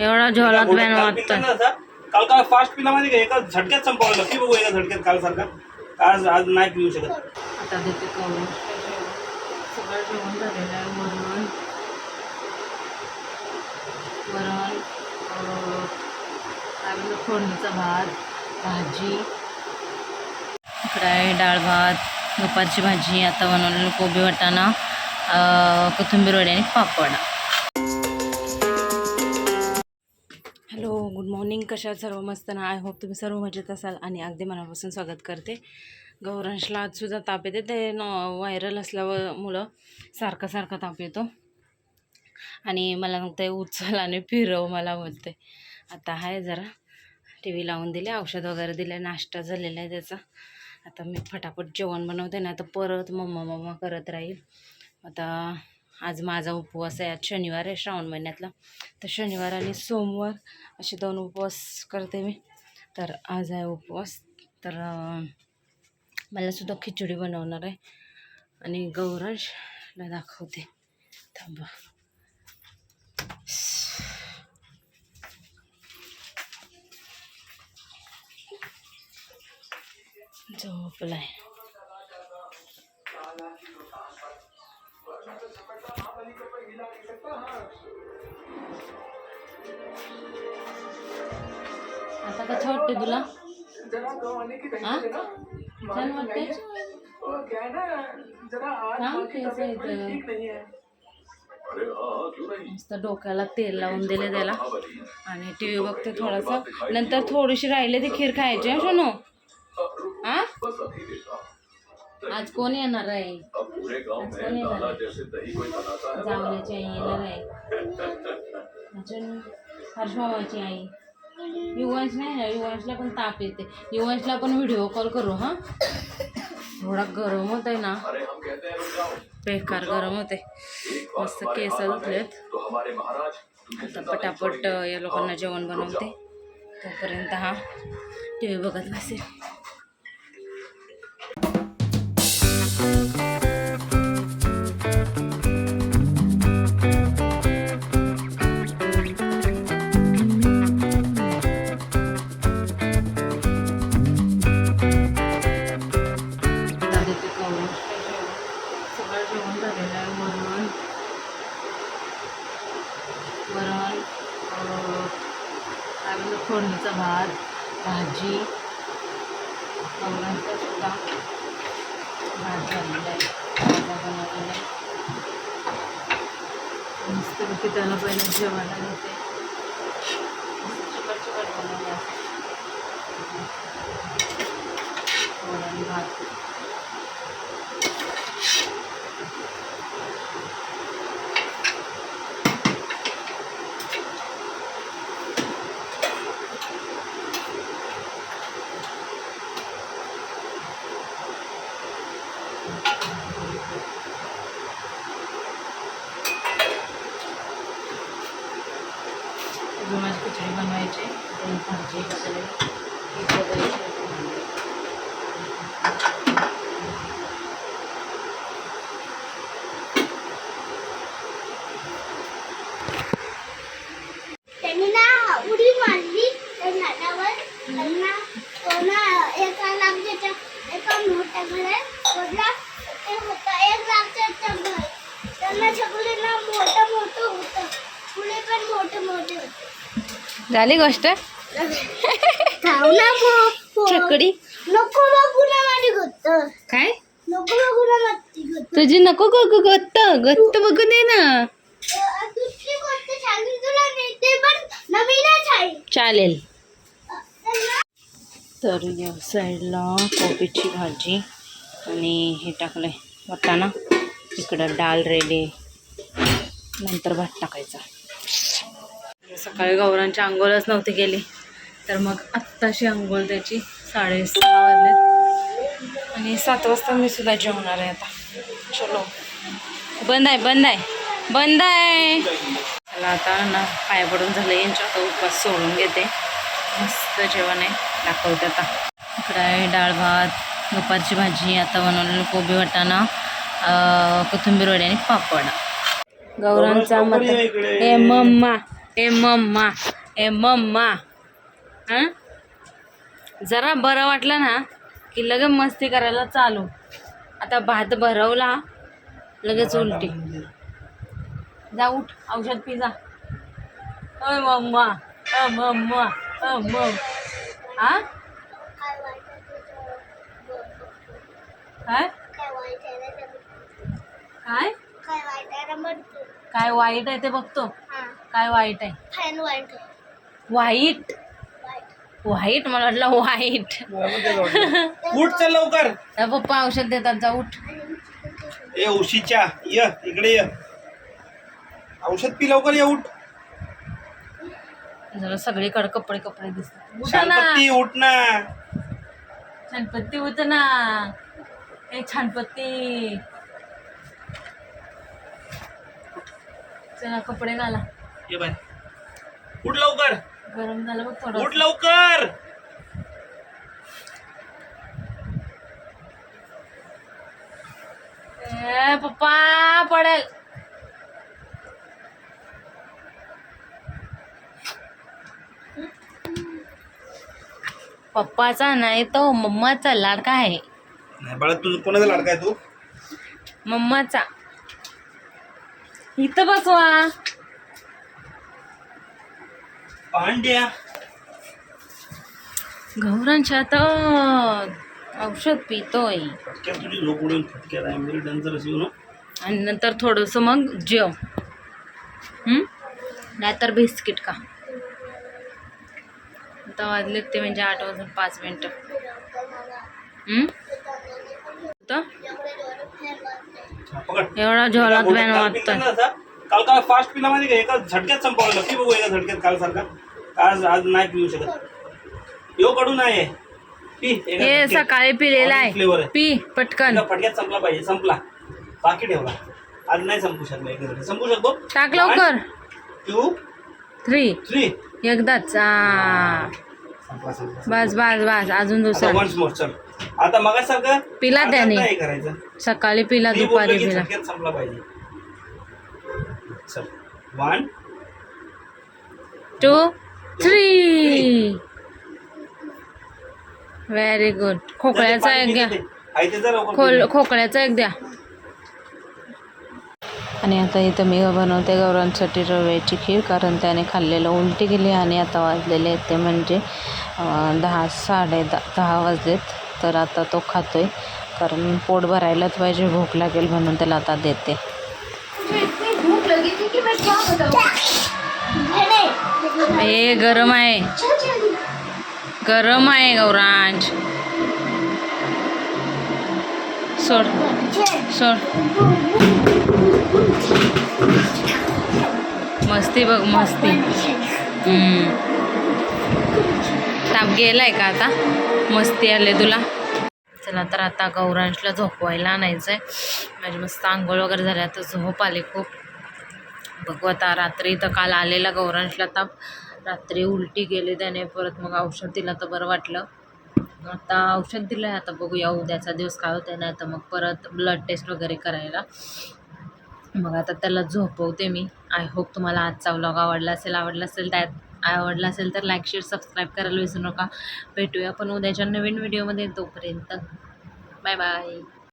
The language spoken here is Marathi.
एवढा झोलात काल बॅन तसा? काल काय फास्ट पिला माहिती का एका झटक्यात संपवलं. की बघू एका झटक्यात काल सारखा. आज आज नाही पिऊ शकत. आता देते करून सगळं जेवण झालेलं आहे वरण काय फोडणीचा भात भाजी. इकडं आहे डाळ भात दुपारची भाजी आता बनवलेली कोबी वाटाणा कोथिंबीर वडी आणि पापड. Hello good morning. कशा सर्व मस्त ना? आय होप तुम्ही सर्व मजेत असाल आणि अगदी मनापासून स्वागत करते. गौरांशला आजसुद्धा ताप येते. ते न व्हायरल मुलं सारखा सारखा ताप येतो. आणि मला मग ते उचल आणि फिरव मला बोलते आता आहे जरा. टी व्ही लावून दिले औषध वगैरे दिले नाश्ता झालेला आहे त्याचा. आता मी फटाफट जेवण बनवते ना तर परत मम्मा मम्मा करत राहील. आता आज माझा उपवास आहे आज शनिवार आहे श्रावण महिन्यातला. तर शनिवार आणि सोमवार असे दोन उपवास करते मी. तर आज आहे उपवास. तर मलासुद्धा खिचडी बनवणार आहे. आणि गौराजला दाखवते. थांबा. झोपलाय. आता कसं वाटते तुला? हा? छान वाटते थांब केस इथं. मस्त डोक्याला तेल लावून दिले त्याला. आणि टी व्ही बघते थोडासा. नंतर थोडीशी राहिले ती खीर खायची हा सोनू? हा. आज कोण येणार आहे? आज कोण येणार आहे? जावण्याची आई येणार आहे अजून हर्ष मामाची आई. युवांश नाही ना युवांशला पण ताप येते. युवांशला पण व्हिडिओ कॉल करू हा? थोडा गरम होत आहे ना बेकार गरम होते मस्त केस धुतलेत आता पटापट या लोकांना जेवण बनवते. तोपर्यंत हा टी व्ही बघत बसेल. फोडणीचा भात भाजी. गौरांचा सुद्धा भात झालेला आहे. भाज्या बनवलेल्या आहे. मस्तपैकी त्याला पहिले जेवायला देते मस्त चिकट चिकट बनवले आहे वरण भात अजून माझी खिचडी बनवायची दोन भाजी वगैरे ही बघायची होती. त्यांनी ना उडी मारली त्या झाडावर त्यांना तो ना एका लांबच्या एका मोठ्या घरात पडला ते होता एक लांबच्या घर त्यांना सगळे ना मोठं मोठं होतं फुले पण मोठे मोठे होते झाली गोष्ट? चकडी नको बघू ना माझी गोष्ट काय नको बघू ना माझी गोष्ट तुझी नको ग गत्त गत्त बघू दे ना. चालेल. तर या साईडला कोबीची भाजी आणि हे टाकलंय वाटाणा. इकडं डाल रेडी. नंतर भात टाकायचा. सकाळी गौरांची आंघोळच नव्हती गेली तर मग आत्ताशी आंघोळ त्याची साडेसहा वाजले आणि सात वाजता मी सुद्धा जेवणार आहे आता. चलो. बंद आहे बंद आहे. बंद आहे. चला आता ना पाय पडून झालं यांच्या आता उपवास सोडून घेते. मस्त जेवण आहे दाखवते आता. इकडं आहे डाळ भात दुपारची भाजी आता बनवलेली कोबी वाटाणा अं, कोथिंबीर वडी आणि पापड. गौरांचा मत. ए मम्मा ए मम्मा ए मम्मा. हा? जरा बरं वाटलं ना की लगेच मस्ती करायला चालू. आता भात भरवला लगेच उलटी. जा उठ औषध पी जा. अय मम्मा अ मम्मा अ मम. हा काय? काय? काय वाईट आहे ते- बघतो. हा. काय वाईट आहे. वाईट? वाईट मला वाटलं वाटलं. उठ चल लवकर. पप्पा औषध देतात जा उठ. ए उशीच्या ये इकडे ये. औषध पी लवकर ये उठ. जरा सगळीकडे कपडे कपडे दिसतात. उठा ना. शांतपत्ती उठ ना. छानपत्ती उठ ना. ए छानपत्ती चला कपडे घाला. ये बाय. उठ लवकर. गरम झालं बघ थोडं. उठ लवकर. ए पप्पा पडेल पप्पाचा नाही तो मम्माचा लाडका आहे. नाही बाळा तुझं कोणाचा लाडका आहे तू? मम्माचा. इथं बसवा. पांड्या. गौरांच्या तर औषध पितोय. फटक्यात तुझी झोप उडून फटक्यात आहे. ना. आणि नंतर थोडंसं मग जेव. हं? नाहीतर बिस्किट का आता वाजलेत ते म्हणजे आठ वाजून पाच मिनटं. हं? तर पकड एवढा झोलात काल बॅन काल काल फास्ट पिला माहिती का एका झटक्यात संपवलं की? बघू एका झटक्यात काल सारखा आज आज नाही पिऊ शकत. यो कडू नाही. आहे. पी हे. सकाळी पिलेला आहे. आहे. पी पटकन. फटक्यात संपला पाहिजे संपला. बाकी ठेवला. आज नाही संपू शकला एका झटक्यात. संपू शकतो? टाक लवकर. टू थ्री थ्री एकदाच. बस बस बस. अजून दुसरा. वन्स मोर चल. आता मगासारखं पिला त्याने. करायचं. सकाळी पिला दुपारी पिला. झटक्यात संपला पाहिजे. चल one two three very good खोकल्याचा एक घ्या खोल खोकल्याचा एक द्या. आणि आता इथं मी बनवते गौरांसाठी रव्याची खीर कारण त्याने खाल्लेलं उलटी गेली आणि आता वाजलेले आहेत ते म्हणजे दहा साडे दहा दहा वाजलेत. तर आता तो खातोय कारण पोट भरायलाच पाहिजे भूक लागेल म्हणून त्याला आता देते. हे गरम आहे. गरम आहे गौरांज. सोड. सोड. मस्ती बघ मस्ती. ताप गेलाय का आता? मस्ती आले तुला. चला तर आता गौरांशला झोपवायला आणायचं आहे माझी मस्त आंघोळ वगैरे झाली आता झोप आली खूप. बघू आता रात्री तर काल आलेला गौरांशला ताप. रात्री उलटी गेली त्याने परत मग औषध दिलं तर बरं वाटलं. आता औषध दिलं आहे आता बघूया उद्याचा दिवस काय होतं नाही तर मग परत ब्लड टेस्ट वगैरे करायला. मग आता त्याला झोपवते मी. आय होप तुम्हाला आजचा व्लॉग आवडला असेल आवडला असेल त्यात आवडला असेल तर लाईक शेअर सबस्क्राईब करायला विसरू नका. भेटूया पण उद्याच्या नवीन व्हिडिओमध्ये तोपर्यंत बाय बाय